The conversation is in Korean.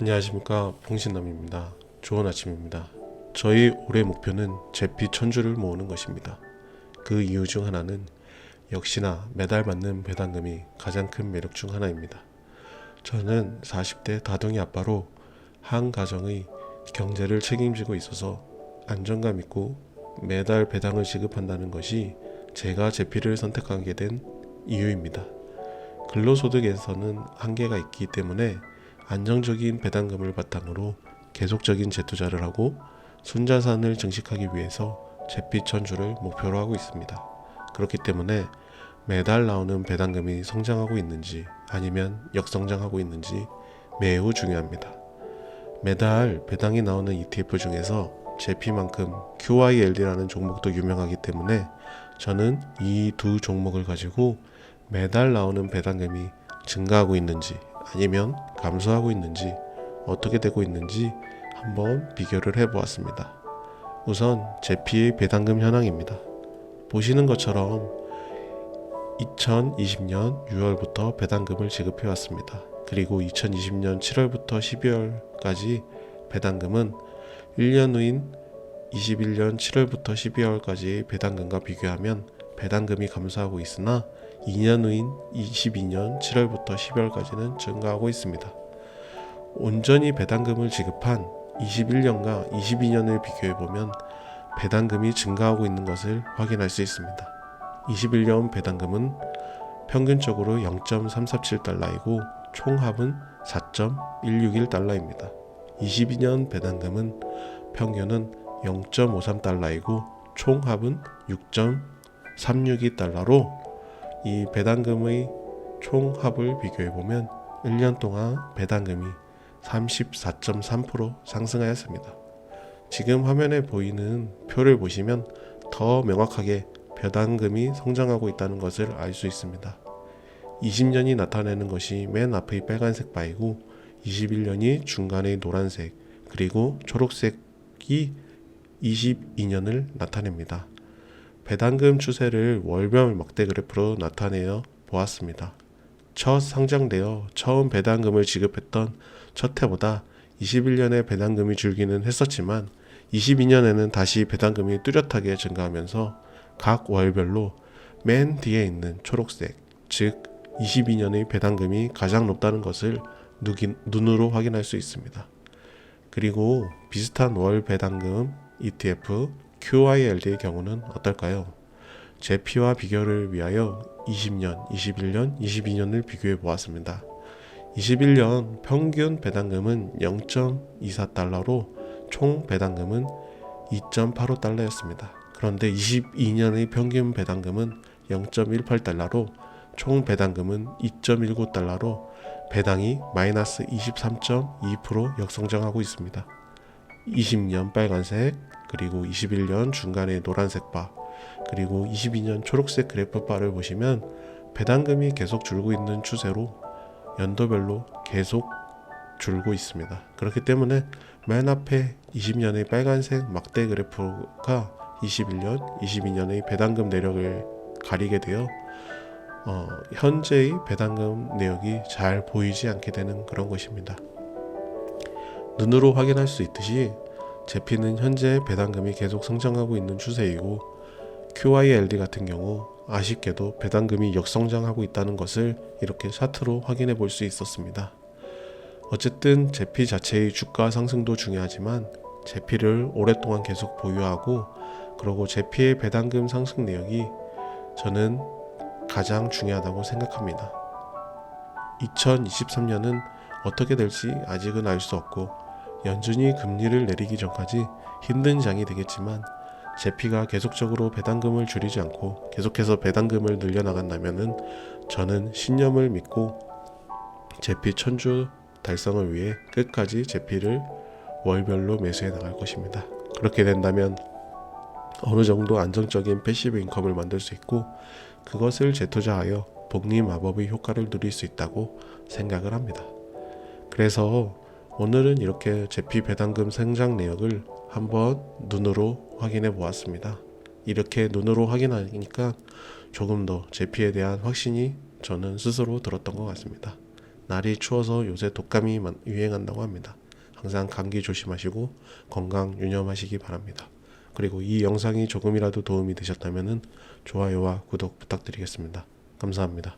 안녕하십니까 봉신남입니다. 좋은 아침입니다. 저희 올해 목표는 제피 천주를 모으는 것입니다. 그 이유 중 하나는 역시나 매달 받는 배당금이 가장 큰 매력 중 하나입니다. 저는 40대 다둥이 아빠로 한 가정의 경제를 책임지고 있어서 안정감 있고 매달 배당을 지급한다는 것이 제가 제피를 선택하게 된 이유입니다. 근로소득에서는 한계가 있기 때문에 안정적인 배당금을 바탕으로 계속적인 재투자를 하고 순자산을 증식하기 위해서 제피 천주를 목표로 하고 있습니다. 그렇기 때문에 매달 나오는 배당금이 성장하고 있는지 아니면 역성장하고 있는지 매우 중요합니다. 매달 배당이 나오는 ETF 중에서 제피만큼 QYLD라는 종목도 유명하기 때문에 저는 이 두 종목을 가지고 매달 나오는 배당금이 증가하고 있는지 아니면 감소하고 있는지 어떻게 되고 있는지 한번 비교를 해 보았습니다. 우선 제 피의 배당금 현황입니다. 보시는 것처럼 2020년 6월부터 배당금을 지급해 왔습니다. 그리고 2020년 7월부터 12월까지 배당금은 1년 후인 21년 7월부터 12월까지 배당금과 비교하면 배당금이 감소하고 있으나 2년 후인 22년 7월부터 12월까지는 증가하고 있습니다. 온전히 배당금을 지급한 21년과 22년을 비교해 보면 배당금이 증가하고 있는 것을 확인할 수 있습니다. 21년 배당금은 평균적으로 0.347달러이고 총합은 4.161달러입니다. 22년 배당금은 평균은 0.53달러이고 총합은 6.362달러로 이 배당금의 총합을 비교해 보면 1년 동안 배당금이 34.3% 상승하였습니다. 지금 화면에 보이는 표를 보시면 더 명확하게 배당금이 성장하고 있다는 것을 알 수 있습니다. 20년이 나타내는 것이 맨 앞의 빨간색 바이고 21년이 중간의 노란색 그리고 초록색이 22년을 나타냅니다. 배당금 추세를 월별 막대 그래프로 나타내어 보았습니다. 첫 상장되어 처음 배당금을 지급했던 첫 해보다 21년에 배당금이 줄기는 했었지만 22년에는 다시 배당금이 뚜렷하게 증가하면서 각 월별로 맨 뒤에 있는 초록색, 즉 22년의 배당금이 가장 높다는 것을 눈으로 확인할 수 있습니다. 그리고 비슷한 월 배당금 ETF QYLD의 경우는 어떨까요? 제 피와 비교를 위하여 20년, 21년, 22년을 비교해 보았습니다. 21년 평균 배당금은 0.24달러로 총 배당금은 2.85달러였습니다. 그런데 22년의 평균 배당금은 0.18달러로 총 배당금은 2.19달러로 배당이 마이너스 23.2% 역성장하고 있습니다. 20년 빨간색, 그리고 21년 중간에 노란색 바, 그리고 22년 초록색 그래프 바를 보시면 배당금이 계속 줄고 있는 추세로 연도별로 계속 줄고 있습니다. 그렇기 때문에 맨 앞에 20년의 빨간색 막대 그래프가 21년, 22년의 배당금 내력을 가리게 되어 어, 현재의 배당금 내역이 잘 보이지 않게 되는 그런 것입니다. 눈으로 확인할 수 있듯이 제피는 현재 배당금이 계속 성장하고 있는 추세이고 QYLD 같은 경우 아쉽게도 배당금이 역성장하고 있다는 것을 이렇게 차트로 확인해 볼 수 있었습니다. 어쨌든 제피 자체의 주가 상승도 중요하지만 제피를 오랫동안 계속 보유하고 그리고 제피의 배당금 상승 내역이 저는 가장 중요하다고 생각합니다. 2023년은 어떻게 될지 아직은 알 수 없고 연준이 금리를 내리기 전까지 힘든 장이 되겠지만 제피가 계속적으로 배당금을 줄이지 않고 계속해서 배당금을 늘려나간다면은 저는 신념을 믿고 제피 천주 달성을 위해 끝까지 제피를 월별로 매수해 나갈 것입니다. 그렇게 된다면 어느 정도 안정적인 패시브 인컴을 만들 수 있고 그것을 재투자하여 복리 마법의 효과를 누릴 수 있다고 생각을 합니다. 그래서 오늘은 이렇게 제피 배당금 생장 내역을 한번 눈으로 확인해 보았습니다. 이렇게 눈으로 확인하니까 조금 더 제피에 대한 확신이 저는 스스로 들었던 것 같습니다. 날이 추워서 요새 독감이 많- 유행한다고 합니다. 항상 감기 조심하시고 건강 유념하시기 바랍니다. 그리고 이 영상이 조금이라도 도움이 되셨다면 좋아요와 구독 부탁드리겠습니다. 감사합니다.